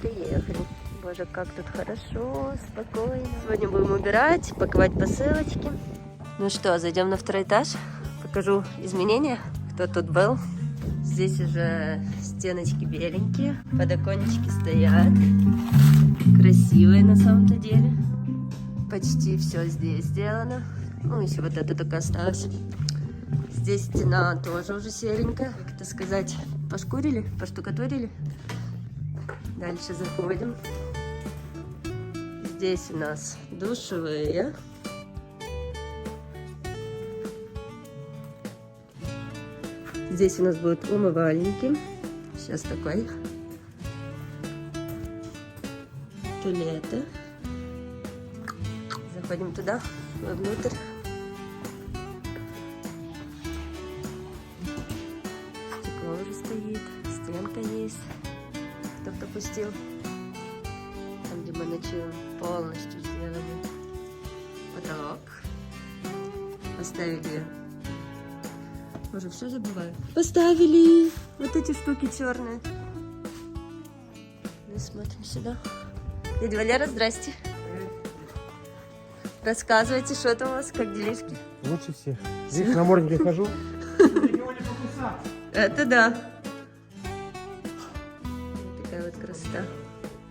приехали. Боже, как тут хорошо, спокойно. Сегодня будем убирать, паковать посылочки. Ну что, зайдем на второй этаж. Покажу изменения, кто тут был. Здесь уже стеночки беленькие, подоконнички стоят. Красивые на самом-то деле. Почти все здесь сделано. Ну, еще вот это только осталось. Здесь стена тоже уже серенькая. Как это сказать, пошкурили, поштукатурили. Дальше заходим. Здесь у нас душевые. Здесь у нас будут умывальники. Сейчас такой. Туалеты. Заходим туда, вовнутрь. Стекло уже стоит, стенка есть. Кто пропустил? Там, где мы ночуем, полностью сделали потолок. Поставили уже все забываю. Поставили вот эти штуки черные. Мы смотрим сюда. Дядя Валера, здрасте. Рассказывайте, что там у вас, как делишки? Лучше всех. Здесь на морднике хожу. Это да. Такая.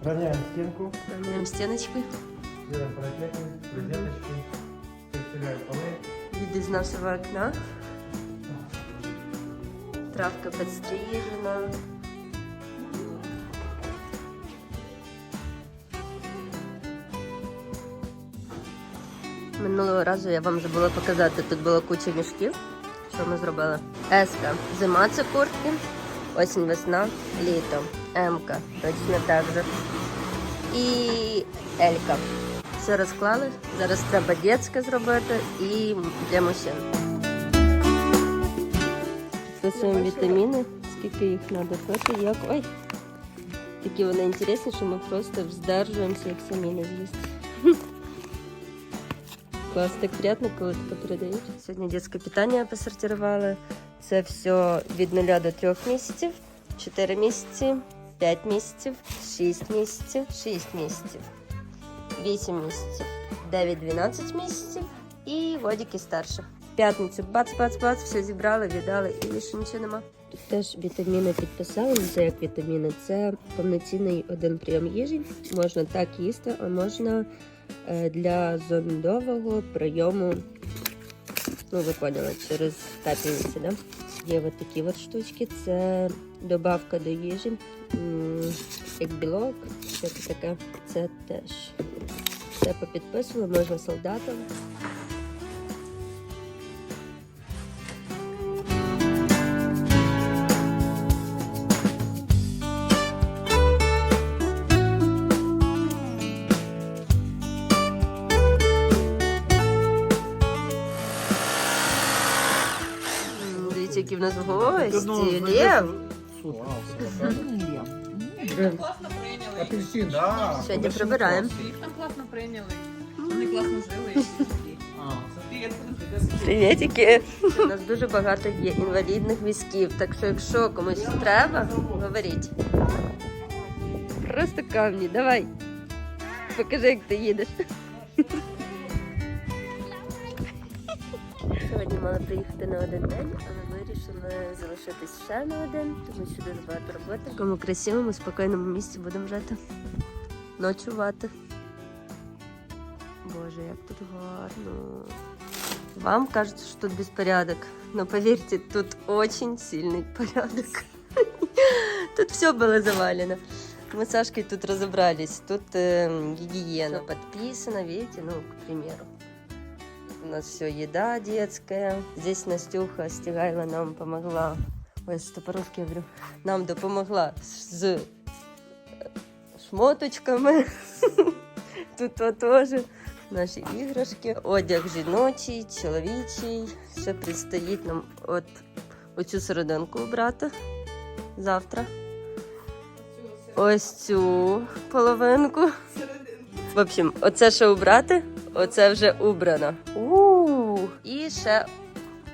Равняем стенку. Равняем стеночкой. Делаем парапетом, розеточкой. Перестеляем полы. Вид из нашего окна. Травка подстрижена. Минулого разу я вам вже була показати, тут була куча мішків. Що ми зробили? Еска. Зима це куртки, осінь, весна, літо. Емка. Точно так же. І Елька. Все розклали. Зараз треба дітське зробити і для мужчин. Підписуємо вітаміни, скільки їх треба пити, як. Ой! Такі вони інтересні, що ми просто здержуємося, як самі не з'їсти. Клас, так приятно, коли таке передають. Сьогодні дитяче питання посортували. Це все від 0 до 3 місяців, 4 місяці, 5 місяців, 6 місяців, 6 місяців, 8 місяців, 9-12 місяців і годики старше. В п'ятницю бац-бац-бац, все зібрали, віддали і більше нічого нема. Тут теж вітаміни підписали. Ну, Це як вітаміни. Це повноцінний один прийом їжі. Можна так їсти, а можна для зондового прийому. Ну, ви поняли, через капельниці, да? Є от такі от штучки. Це добавка до їжі, як білок, щось таке. Це теж. Все попідписували, можна солдатам. Які в нас гості. Лев. Класно прийняли. Апельсин, да. Сьогодні прибираємо. Їх там класно прийняли. Вони класно жили. Привіт. Приветики. У нас дуже багато є інвалідних візків, так що якщо комусь треба, говоріть. Просто камні, давай. Покажи, як ти їдеш. Сьогодні мали приїхати на один день, але вирішили залишитись ще на один, тому що дуже багато роботи. В такому красивому, спокійному місці будемо жити. Ночувати. Боже, як тут гарно. Вам кажется, что тут беспорядок, но поверьте, тут очень сильный порядок. Тут все было завалено. Мы с Сашкой тут разобрались. Тут э, гигиена подписана, видите, ну, к примеру. У нас все еда детская. Здесь Настюха Стигайла нам помогла. Ой, что по-русски говорю. Нам допомогла з э, шмоточками. Тут вот тоже наші іграшки, одяг жіночий, чоловічий. Ще предстоїть нам от оцю серединку обрати завтра. Ось цю половинку. В общем, оце ще обрати, оце вже убрано. у І ще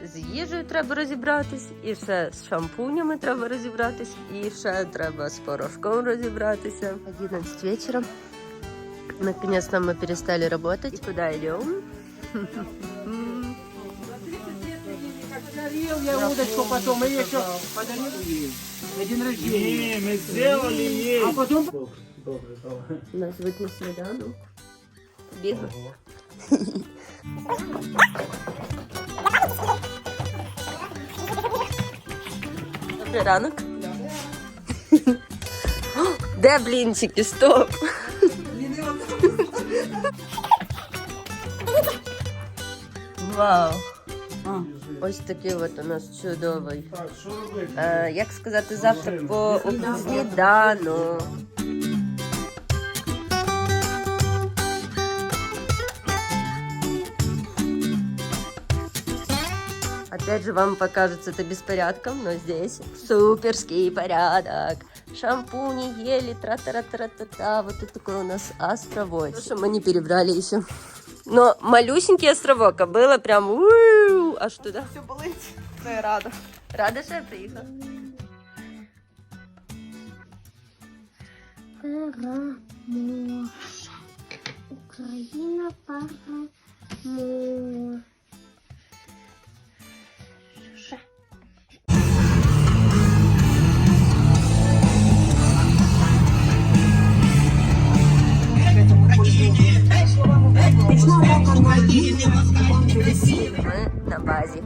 з їжею треба розібратись, і ще з шампунями треба розібратись, і ще треба з порошком розібратися. 11 вечера. Наконец-то мы перестали работать. Куда идем? Подарил я удочку потом, и еще подарил ей на день рождения. мы сделали ей. А потом добре. Нас звуть на сніданок. Добрий ранок. Де блінчики? Стоп! Вау! Ось такий от у нас чудовий. Е, як сказати, завтрак по снідану. Опять же, вам покажется это беспорядком, но здесь суперский порядок. Шампуни, ели, тра-тара-тара-та-та. Вот тут такой у нас островочек. Что мы не перебрали еще. Но малюсенький островок, а было прям у аж туда. Все болить. Ну, я рада. Рада, що я приїхала. Переможе. Україна переможе. Ми на базі.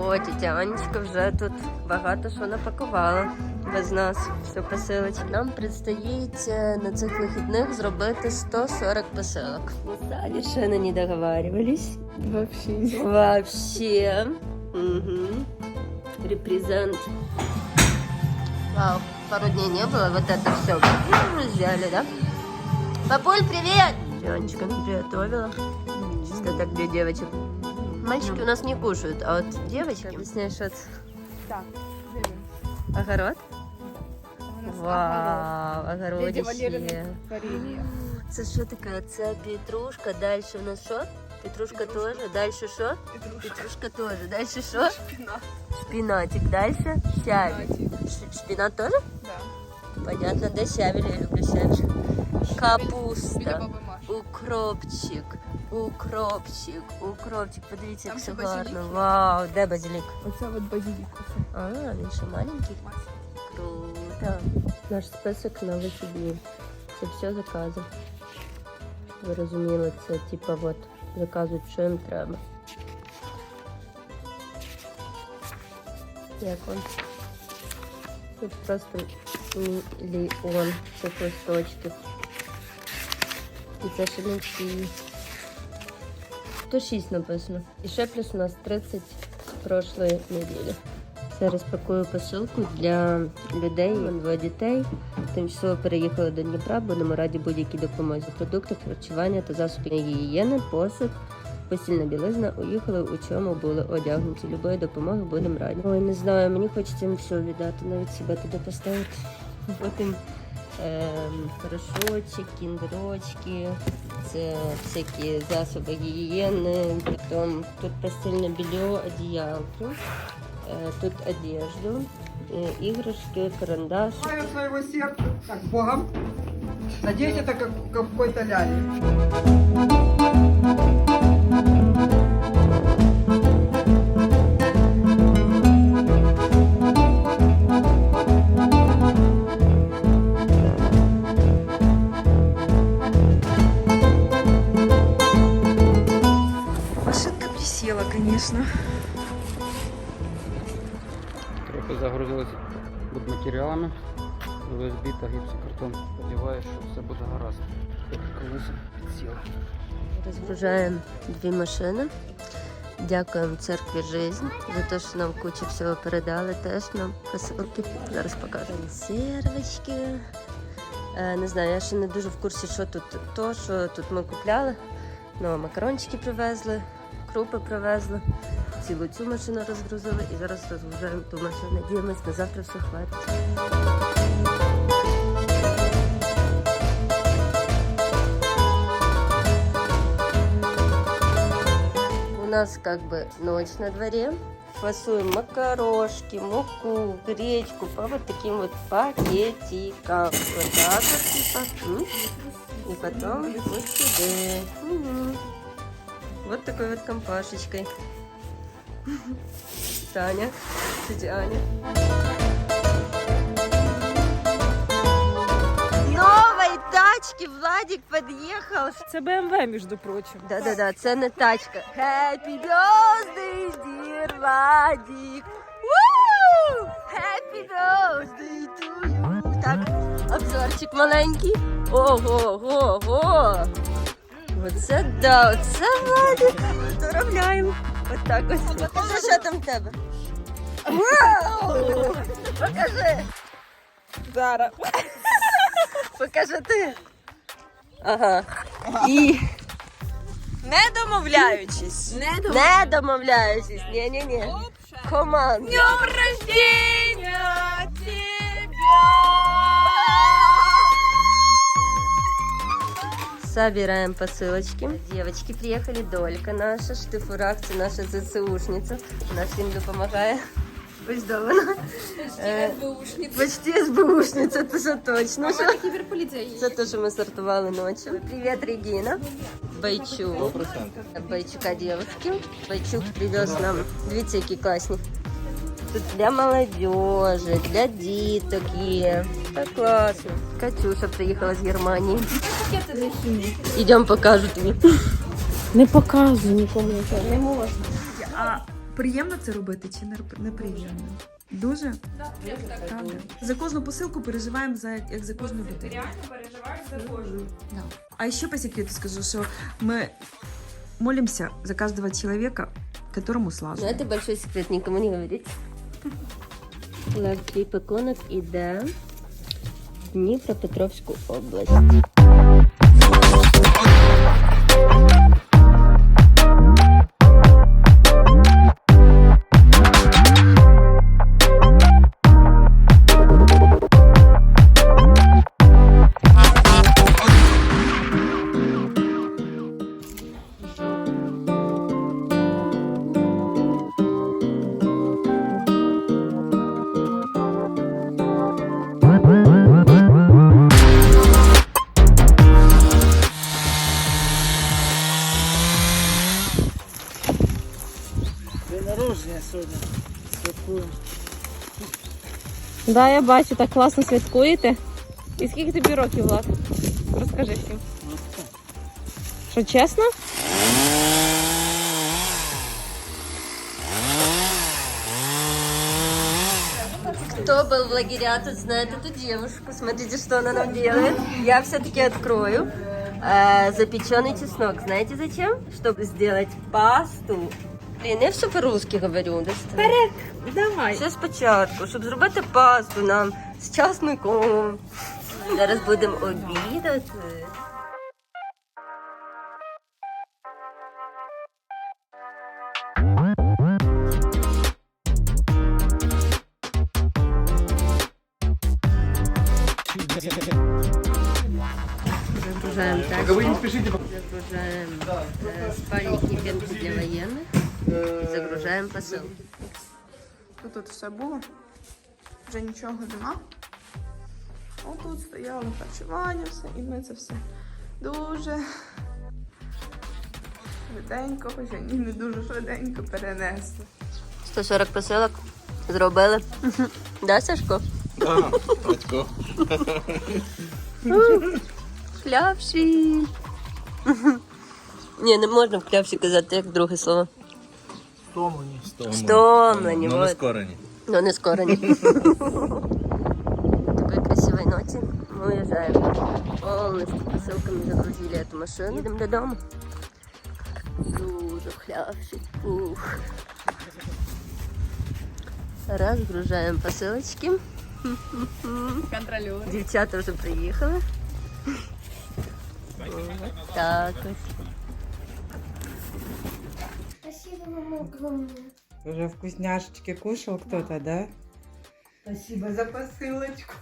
О, тітя Анечка вже тут багато що напакувала без нас. Все посилить. Нам предстоїть е, на цих вихідних зробити 140 посилок. Ми совершенно не договаривались. Вообще. Вообще. Угу. Репрезент. Вау, пару дней не было, вот это все взяли, да? Папуль, привет! Девочка приготовила. Чисто так для девочек. Мальчики у нас не кушают, а вот девочки... Объясняешь, что это? Так, Огород? Вау, Леди огородище. Валерина творение. Це що таке? Це петрушка, далі у нас що? Петрушка теж, далі що? Петрушка теж, далі що? Шпинат. Шпинатик, далі щавель. Шпинатик. Ш- Шпинат теж? Да. Понятно, де щавель, я люблю щавель. Біля Капуста, баби Маші. Укропчик, укропчик, укропчик. Подивіться, як все базилік гарно. Вау, де базилік? Оце от базиліку. А, він ще маленький. Круто. Наш список на вихідні. Це все закази. Ви розуміли, це типа от заказують, що їм треба. Як он? Тут просто мільйон цих листочків. І це ще не всі. 106 написано. І ще плюс у нас 30 з прошлої неділі. Зараз пакую посилку для людей, двоє дітей. Тимчасово переїхали до Дніпра, будемо раді будь-якій допомозі. Продукти, харчування та засоби гігієни, посуд, постільна білизна. Уїхали, у чому були одягнуті. Любої допомоги будемо раді. Ой, не знаю, мені хочеться їм все віддати, навіть себе туди поставити. Потім ем, порошочок, кіндерочки, це всякі засоби гігієни, потім тут постільне белье, одіялки. Э, Тут одежду, э, игрушки, карандаш. Знаю своего сердца, как Богом. Надеюсь, это как у какой-то ляли. Будматеріалами, ОСБ та гіпсокартон. Сподіваюся, що все буде гаразд. Колеса підсіли. Розгружаємо дві машини. Дякуємо церкві жизнь за те, що нам кучу всього передали. Теж нам посилки. Зараз покажу. Сервочки. Е, не знаю, я ще не дуже в курсі, що тут то, що тут ми купляли. Ну, макарончики привезли, крупи привезли. Цілу цю машину розгрузили і зараз розгружаємо ту машину. Надіємось, на завтра все хватить. У нас как бы ночь на дворе. Фасуем макарошки, муку, гречку по вот таким вот пакетикам. Вот так вот типа. М? И потом вот сюда. Мгм. Вот такой вот компашечкой. Таня, кстати, Аня. Новой тачки Владик подъехал. Це BMW, між прочим. Да-да-да, це не тачка. Happy birthday, dear Владик! Woo! Happy birthday to you! Так, обзорчик маленький. Ого-го-го! Оце да, оце Владик. Доробляємо. От так ось. Покажи, що там в тебе. Вау! Покажи. Зараз. Покажи ти. Ага. І Не домовляючись. Не не домовляючись. Ні-ні-ні. Команда. Днем рождения тебя! Собираем посылочки. Девочки приехали, Долька наша, Штифурак, це наша ЗСУшниця. Вона всім допомагає. Ось до вона. Е, Почти СБУшниця, це що точно. Що? Це те, що ми сортували ночі. Привіт, Регіна. Байчук. Байчука дівчатки. Байчук привез нам. Дивіться, які класні. Тут для молодежи, для діток є. Так класно. Катюша приїхала з Германії. Ідемо покажу тобі. Не показуй нікому нічого. Не можна. А приємно це робити чи неприємно? Дуже? Правда? За кожну посилку переживаємо за як за кожну людину. Реально переживаєш за кожну. А ще по секрету скажу, що ми молимося за кожного человека, которому Но сложно. это большой секрет, никому не говорить. Лавки пекунок іде в Дніпропетровську область. Да, я бачу, так класно святкуєте. І скільки тобі років, Влад? Розкажи всім. Що чесно? Кто был в лагеря, тот знает эту девушку. Смотрите, что она нам делает. Я все-таки открою. Э, запеченный чеснок. Знаете зачем? Чтобы сделать пасту. Блін, я все по-русски говорю. Перек, Давай. Все спочатку, щоб зробити пасту нам з часником. Зараз будемо обідати. Загружаем. Тут тут все було. Вже нічого нема. Отут стояло харчування, все, і ми це все дуже швиденько, хоча ні, не дуже швиденько перенесли. 140 посилок зробили. Да, Сашко? Да, батько. Хлявші. Ні, не можна в хлявші казати, як друге слово. Стомлені. Стомлені, Ну, вот. не скорені. Но не скоро не. Такой красивой ноте мы уезжаем. Полностью посылками загрузили эту машину. Едем додому. Дуже хлявший пух. Разгружаем посылочки. Контролюю. Дівчата вже приїхали. Ось так ось. Спасибо вам огромное. Уже вкусняшечки кушал кто-то, да? Спасибо за посылочку.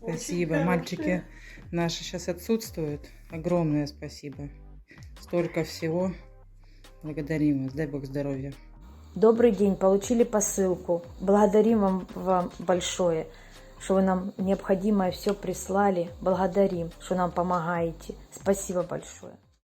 Спасибо. Мальчики наши сейчас отсутствуют. Огромное спасибо. Столько всего. Благодарим вас. Дай Бог здоровья. Добрый день, получили посылку. Благодарим вам, вам большое, что вы нам необходимое все прислали. Благодарим, что нам помогаете. Спасибо большое.